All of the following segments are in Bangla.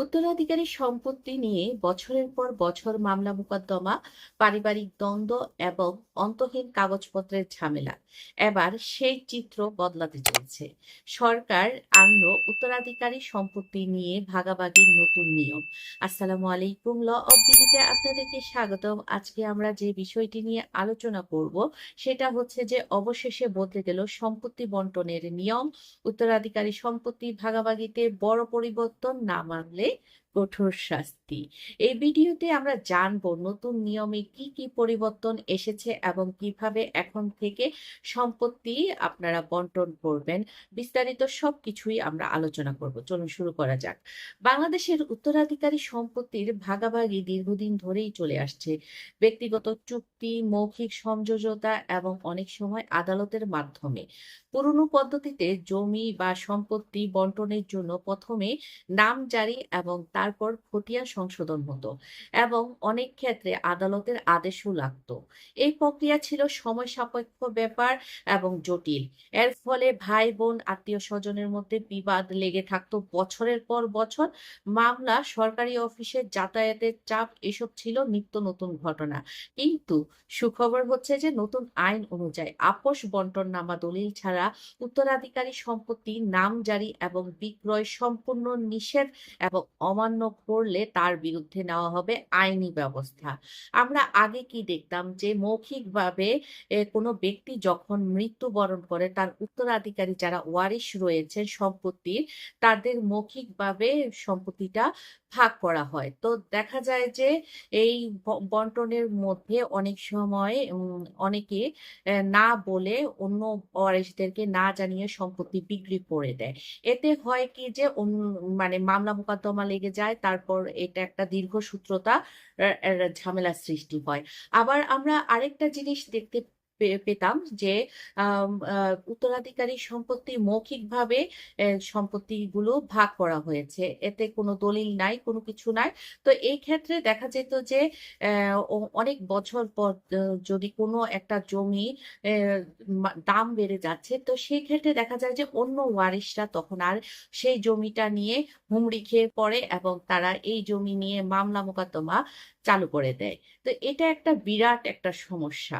উত্তরাধিকারী সম্পত্তি নিয়ে বছরের পর বছর মামলা মোকদ্দমা, পারিবারিক দ্বন্দ্ব এবং অন্তহীন কাগজপত্রের ঝামেলা। এবার সেই চিত্র বদলাতে চলছে। সরকার আনলো উত্তরাধিকারী সম্পত্তি নিয়ে ভাগাভাগির নতুন নিয়ম। আসসালামু আলাইকুম, ল অফ বিডিতে আপনাদেরকে স্বাগতম। আজকে আমরা যে বিষয়টি নিয়ে আলোচনা করব, সেটা হচ্ছে যে অবশেষে বদলে গেল সম্পত্তি বন্টনের নিয়ম। উত্তরাধিকারী সম্পত্তি ভাগাভাগিতে বড় পরিবর্তন না মানলে কঠোর শাস্তি। এই ভিডিওতে আমরা জানব নতুন নিয়মে কি কি পরিবর্তন এসেছে এবং কীভাবে এখন থেকে সম্পত্তি আপনারা বন্টন করবেন, বিস্তারিত সবকিছুই আমরা আলোচনা করব। চলুন শুরু করা যাক। বাংলাদেশের উত্তরাধিকারী সম্পত্তির ভাগাভাগি দীর্ঘদিন ধরেই চলে আসছে। ব্যক্তিগত চুক্তি, মৌখিক সমঝোতা এবং অনেক সময় আদালতের মাধ্যমে। পুরনো পদ্ধতিতে জমি বা সম্পত্তি বন্টনের জন্য প্রথমে নাম জারি এবং তারপর খতিয়ান সংশোধন হতো এবং অনেক ক্ষেত্রে আদালতের আদেশও লাগতো। এই প্রক্রিয়া ছিল সময় সাপেক্ষ ব্যাপার এবং জটিল। এর ফলে ভাই, বোন আত্মীয় স্বজনের মধ্যে বিবাদ লেগে থাকতো বছরের পর বছর। মামলা, সরকারি অফিসে যাতায়াতের চাপ, এসব ছিল নিত্য নতুন ঘটনা। কিন্তু সুখবর হচ্ছে যে নতুন আইন অনুযায়ী আপোষ বন্টন নামা দলিল ছাড়া উত্তরাধিকারী সম্পত্তি, নাম জারি এবং বিক্রয় সম্পূর্ণ নিষেধ এবং অমান্য করলে তার বিরুদ্ধে নেওয়া হবে আইনি ব্যবস্থা। আমরা আগে কি দেখতাম যে মৌখিকভাবে কোনো ব্যক্তি যখন মৃত্যুবরণ করে, তার উত্তরাধিকারী যারা ওয়ারিশ রয়েছে সম্পত্তির, তাদের মৌখিকভাবে সম্পত্তিটা ভাগ করা হয়। তো দেখা যায় যে এই বন্টনের মধ্যে অনেক সময় অনেকে না বলে অন্য ওয়ারিশদেরকে না জানিয়ে সম্পত্তি বিক্রি করে দেয়। এতে হয় কি যে মানে মামলা মোকদ্দমা লেগে যায় তারপর এটা একটা দীর্ঘ সূত্রতা আহ, ঝামেলার সৃষ্টি হয়। আবার আমরা আরেকটা জিনিস দেখতে পেতাম যে উত্তরাধিকারী সম্পত্তি মৌখিকভাবে সম্পত্তিগুলো ভাগ করা হয়েছে। এতে কোনো দলিল নাই, কোনো কিছু নাই। তো এই ক্ষেত্রে দেখা যেত যে অনেক বছর পর যদি কোনো একটা জমি দাম বেড়ে যাচ্ছে, তো সেই ক্ষেত্রে দেখা যায় যে, অন্য ওয়ারিশরা তখন আর সেই জমিটা নিয়ে হুমড়ি খেয়ে পড়ে এবং তারা এই জমি নিয়ে মামলা মোকদ্দমা চালু করে দেয়। তো এটা একটা বিরাট একটা সমস্যা।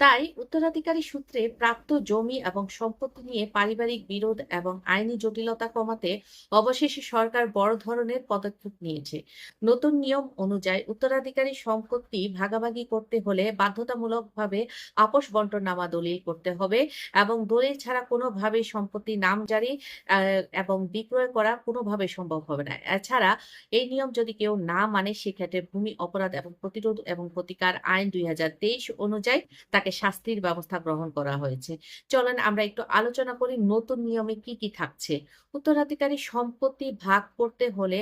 তাই উত্তরাধিকারী সূত্রে প্রাপ্ত জমি এবং সম্পত্তি নিয়ে পারিবারিক বিরোধ এবং আইনি জটিলতা কমাতে অবশেষে সরকার বড় ধরনের পদক্ষেপ নিয়েছে। নতুন নিয়ম অনুযায়ী উত্তরাধিকারী সম্পত্তি ভাগাভাগি করতে হলে বাধ্যতামূলকভাবে আপোষ বন্টননামা দলিল করতে হবে এবং দলিল ছাড়া কোনোভাবেই সম্পত্তি নামজারি আহ, এবং বিক্রয় করা কোনোভাবে সম্ভব হবে না। এছাড়া এই নিয়ম যদি কেউ না মানে সেক্ষেত্রে ভূমি অপরাধ এবং প্রতিরোধ এবং প্রতিকার আইন দুই হাজার তেইশ অনুযায়ী তাকে শাস্তির ব্যবস্থা গ্রহণ করা হয়েছে। চলেন আমরা একটু আলোচনা করি নতুন নিয়মে কি কি থাকছে। উত্তরাধিকারী সম্পত্তি ভাগ করতে হলে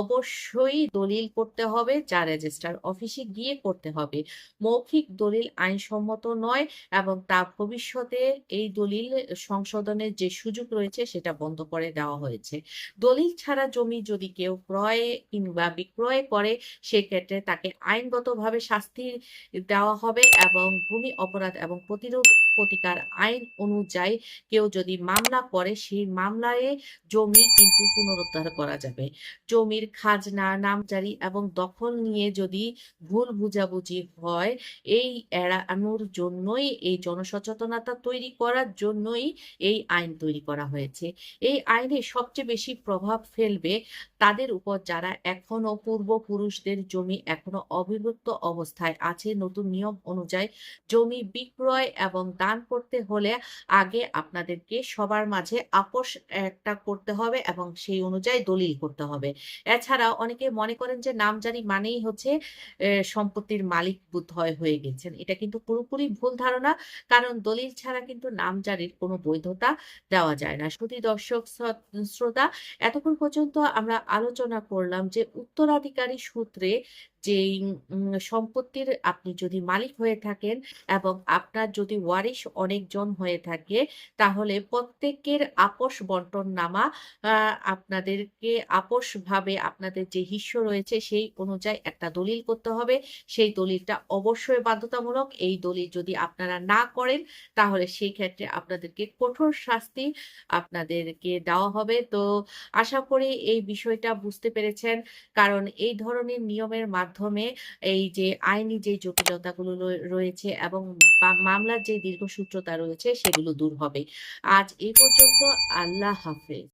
অবশ্যই দলিল করতে হবে, যা রেজিস্ট্রার অফিসে গিয়ে করতে হবে। মৌখিক দলিল আইনসম্মত নয় এবং তা ভবিষ্যতে এই দলিল সংশোধনের যে সুযোগ রয়েছে সেটা বন্ধ করে দেওয়া হয়েছে। দলিল ছাড়া জমি যদি কেউ ক্রয় কিংবা বিক্রয় করে, সেক্ষেত্রে তাকে আইনগতভাবে শাস্তি দেওয়া হবে এবং ভূমি অপরাধ এবং প্রতিরোধ প্রতিকার আইন অনুযায়ী কেউ যদি মামলা করে, সেই মামলায় জমি কিন্তু পুনরুদ্ধার করা যাবে। জমির খাজনা নামজারি এবং দখল নিয়ে যদি ভুল বুঝাবুঝি হয়, এই এড়ানোর জন্যই, এই জনসচেতনতা তৈরি করার জন্যই এই আইন তৈরি করা হয়েছে। এই আইনে সবচেয়ে বেশি প্রভাব ফেলবে তাদের উপর যারা এখনও পূর্বপুরুষদের জমি এখনও অবিভক্ত অবস্থায় আছে, নতুন নিয়ম অনুযায়ী জমি বিক্রয় এবং দান করতে হলে আগে আপনাদেরকে সবার মাঝে আপোষ একটা করতে হবে এবং সেই অনুযায়ী দলিল করতে হবে। এছাড়া অনেকে মনে করেন যে নামজারি মানেই হচ্ছে সম্পত্তির মালিক বোধহয় হয়ে গেছেন। এটা কিন্তু পুরোপুরি ভুল ধারণা, কারণ দলিল ছাড়া কিন্তু নাম নামজারির কোনো বৈধতা দেওয়া যায় না। শুধু দর্শক শ্রোতা, এতক্ষণ পর্যন্ত আমরা আলোচনা করলাম যে উত্তরাধিকারী সূত্রে যেই সম্পত্তির আপনি যদি মালিক হয়ে থাকেন এবং আপনার যদি ওয়ারিশ অনেকজন হয়ে থাকে, তাহলে প্রত্যেকের আপস বন্টননামা আ আপনাদেরকে আপসভাবে আপনাদের যে হিস্য রয়েছে সেই অনুযায়ী একটা দলিল করতে হবে। সেই দলিলটা অবশ্যই বাধ্যতামূলক। এই দলিল যদি আপনারা না করেন, তাহলে সেই ক্ষেত্রে আপনাদেরকে কঠোর শাস্তি আপনাদেরকে দেওয়া হবে। তো আশা করি এই বিষয়টা বুঝতে পেরেছেন। কারণ এই ধরনের নিয়মের মাধ্যমে এই যে আইনি যে জটিলতাগুলো গুলো রয়েছে এবং মামলার যে দীর্ঘসূত্রতা রয়েছে সেগুলো দূর হবে। আজ এই পর্যন্ত আল্লাহ হাফেজ।